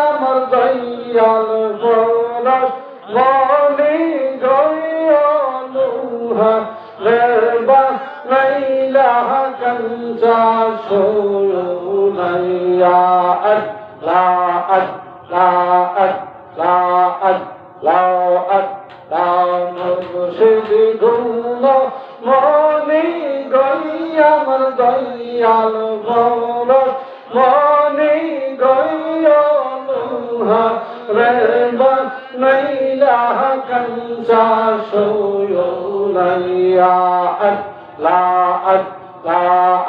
আমার দয়াল বরস মনে গয়ালুহা গরবা নাইলা কঞ্জা সোলাইয়া রেবা নাইলা কঞ্জা সোনাইয়া আল্লাহ আল্লাহ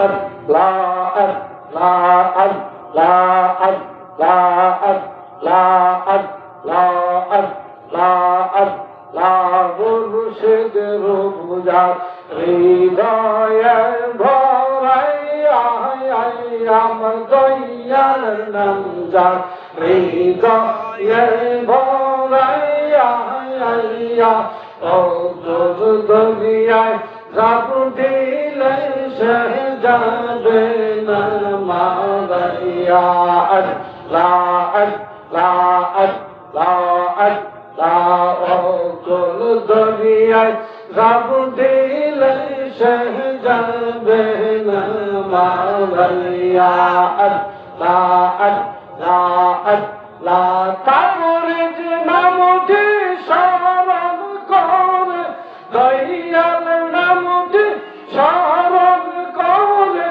আল্লাহ আল্লাহ আল্লাহ আল্লাহ আল্লাহ আল্লাহ আল্লাহ আল্লাহ মুর্শিদ রুজা হৃদয়ে ভরাইয়া আমার দয়াল নাম যা হৃদয়ে ভরাইয়া ও তোর দুনিয়ায় যাব দিলে সে যাবে না মারাইয়া। যাব দিলে সে যাবে না মারাইয়া। লাশ লাশ লা কাউরে যে নামটি স্মরণ করে দয়াল নামটি স্মরণ করে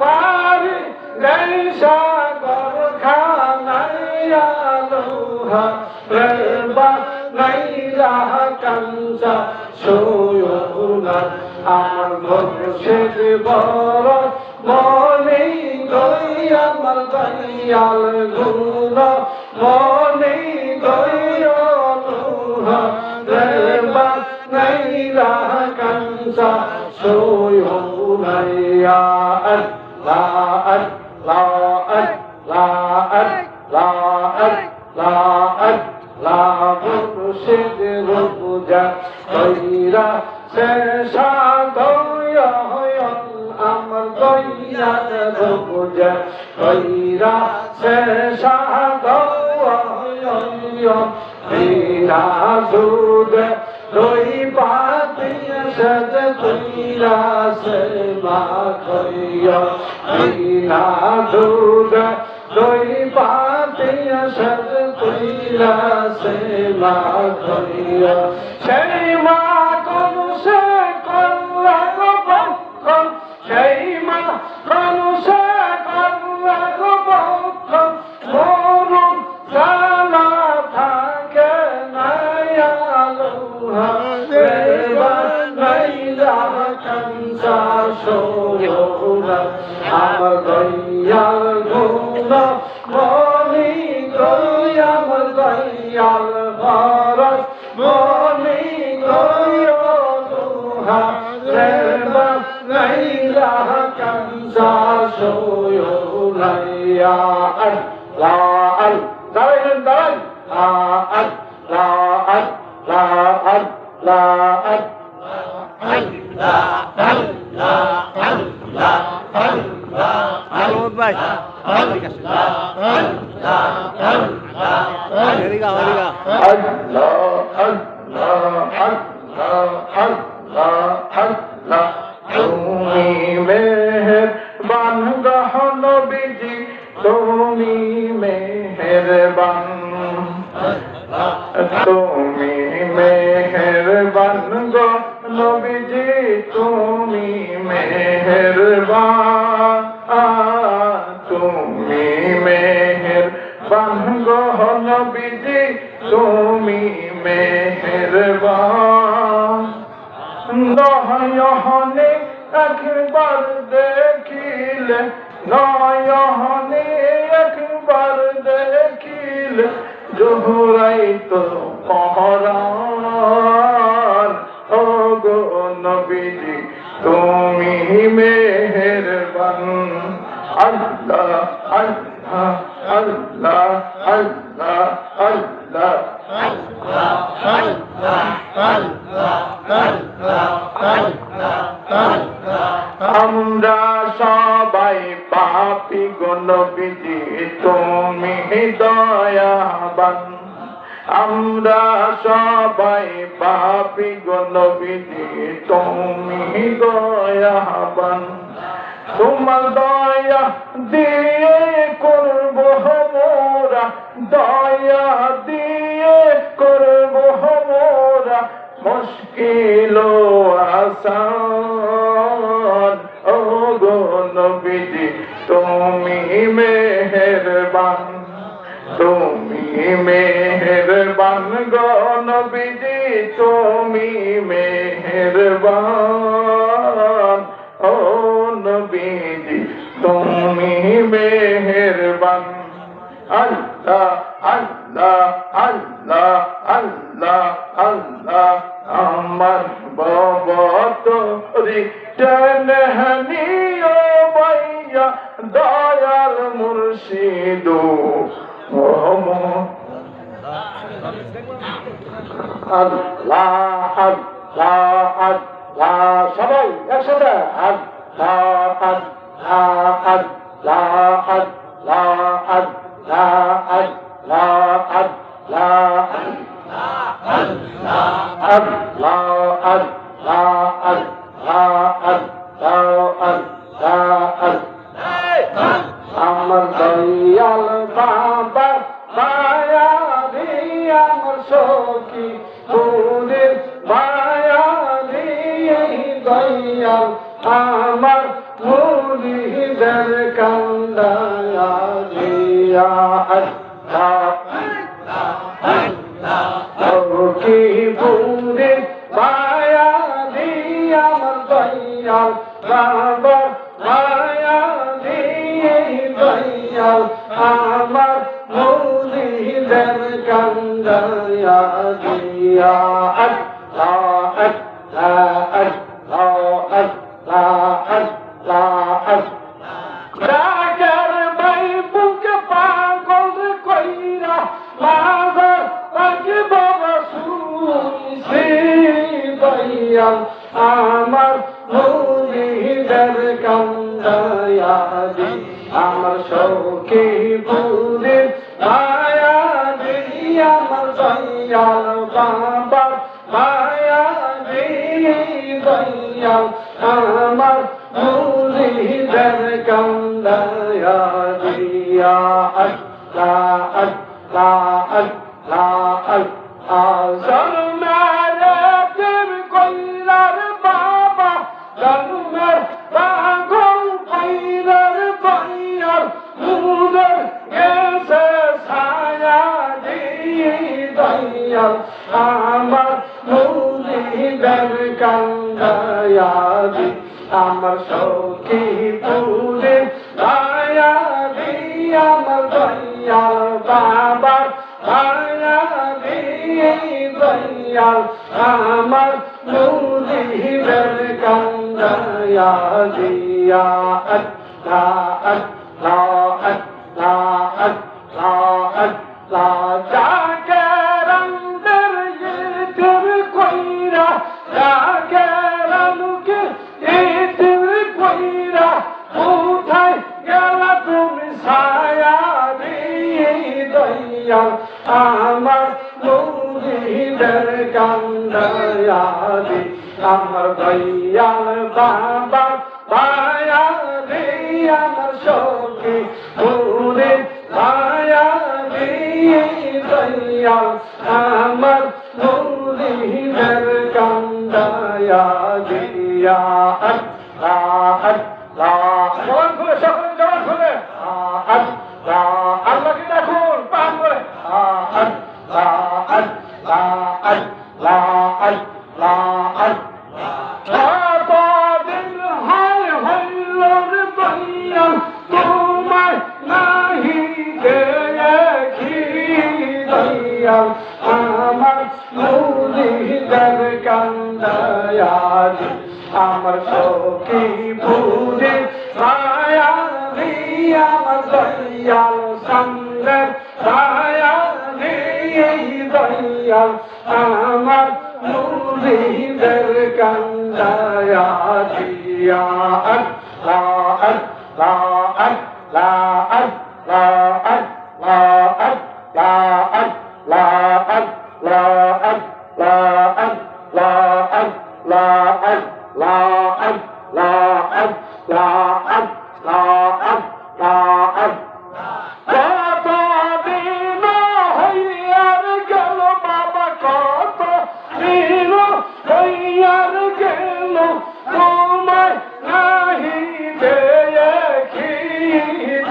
পারি গাই সাগর খানাইয়া লোহা রেবা নাইরা কাঞ্জা সোয়া আমার মুর্শিদ বড় মনে গই আমার দয়াল গুণ, মনে গই অনুহ দেবা নাইলা কাঞ্চা সোই হুনাইয়া লা লা লা লা লা লা লাভ খুশির পূজা কইরা সে সাধয়া হয় আমার কইরা পূজা কইরা সে সাধয়া হয় মীরা সুদ রই পাতিয়া সে মা কইয়া মীরা সুদ লই পাতিয়া সদ তুইরা সে মা ধরিয়া মনে করিও দুহা রেবা লাইলা কামসা সোয়ো লাইয়া আল্লাহ তুমি মেহের বান গহন বিজি তুমি মেহের বান তুমি মেহের বান গো নবীজি, তুমি মেহের তুমি মেহের বান নবীজি তুমি মেহেরবান। নয়নে একবার দেখিলে নয়নে একবার দেখিলে, জোহরাই তো পহরান ও গো নবীজি, তুমি মেহেরবান। আল্লাহ আল্লাহ। আমরা সবাই পাপি গণবিধি তুমি দয়াবান। আমরা সবাই পাপি গণবিধি তুমি দয়াবান। তোমার দয়া দিয়ে তুমি মেহেরবান। আল্লাহ আল্লাহ আল্লাহ আল্লাহ আল্লাহ, আমার বাবতরি টেনহানিও বাইয়া দয়াল মুর্শিদ। আল্লাহ আল্লাহ আল্লাহ, সবাই একসাথে। আল্লাহ আল্লাহ। আল্লাহ আল্লাহ আল্লাহ আল্লাহ আল্লাহ আল্লাহ আল্লাহ আল্লাহ আল্লাহ আমার দয়াল বাবা মায়া দিয়ে আমার সখী ফুলের মায়া দিয়ে দয়াল আমার মুরিদের কান্দায়া জিয়া কি বুড়ি মায়া দিয়া দয়াল বাবার মায়া দিয়ে দয়াল, আমার মুরিদের কান্দায়া জিয়া আল্লাহ আল্লাহ yan Aman Nuri'den gönder ya Riya'at La'at La'at La'at Azar melektir koylar baba Dönmer bağol koylar bayar Nurlar gelse sana değil dayar মৌলিদের কান্দায়াবি আমার সখী তুলে দায়াবি আমার দয়া বাবা দায়াবি দয়া আমার মৌলিদের কান্দায়াবি আত না আত না আত না আত না আত না দয়াল আমার মুরিদের কান্দায়া দিয়া আল্লাহ আল্লাহ সকলে দিয়াল আমার মৌলিদার কান্দায়াল আমার সখী পুরে মায়া দিয়াল দয়াল সন্দর মায়া দিয়ে দয়াল আমার মৌলিদার কান্দায়া দিয়া لا أن لا أن لا أن لا أن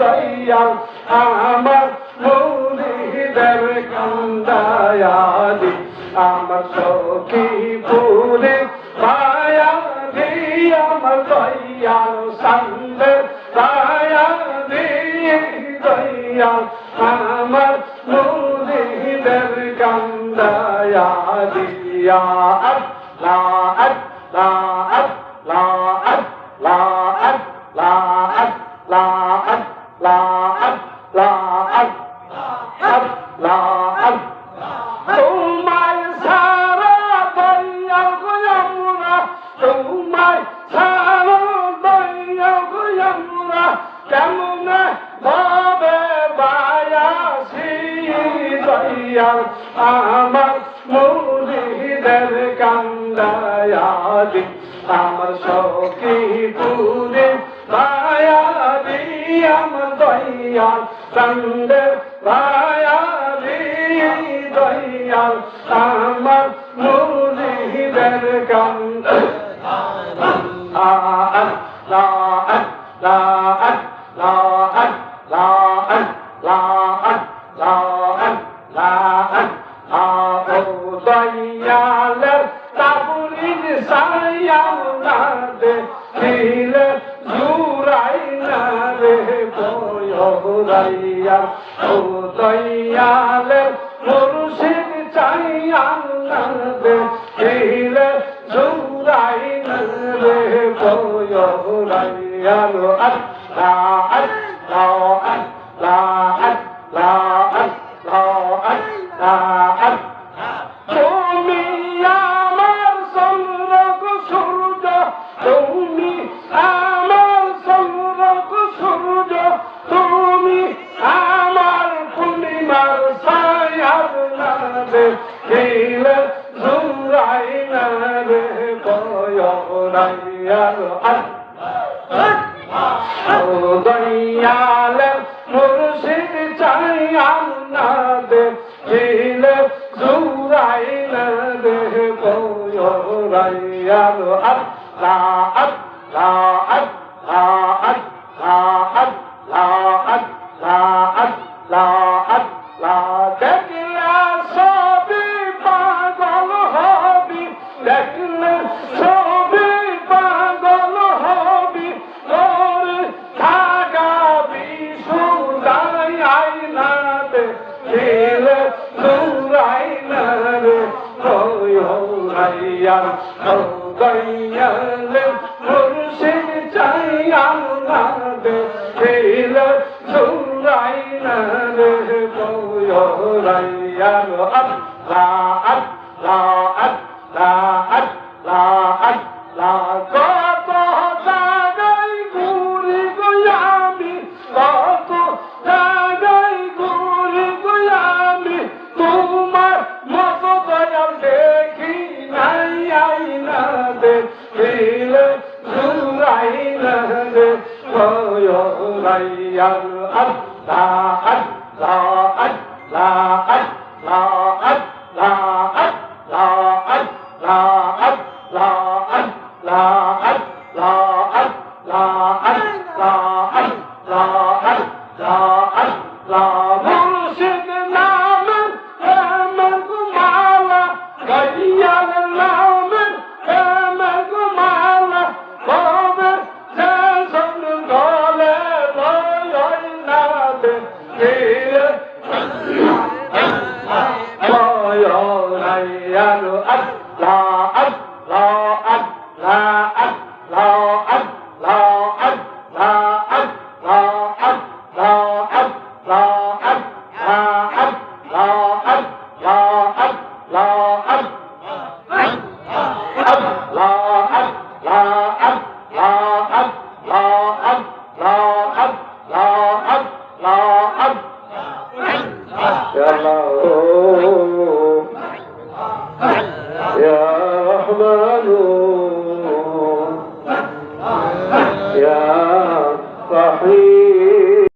কান্দাইয়া আমার মৌলিদের কান্দায়ালি আমার সখী পুরে মায়া দিয়ে আমার দয়াল সন্দে মায়া দিয়ে দয়াল আমার মৌলিদের কান্দায়ালি আর লা আর লা আর لا أد তোমায় সারা দয়া গোয়ামরা তোমায় সারা দয়া গোয়ামরা কেমন ভাবে বায়াসি দয়াল আমার মুরিদের কান্দায়ালি আমার দয়াল সঙ্গে বায়ালি দয়াল আমার মুরিদের কান্দ দয়ালের তাবুলিন সায়ালে ছিলে জুরাই ঘুরাইয়া ও দয়ালে মুর্শিদ চাই আনন্দে হিরে জুরাই রে ভয় ঘুরাইয়া আল্লাহ। غير أب لا أب لا أب لا أب لا أب لا أب لا أب لا غير لو غير young يا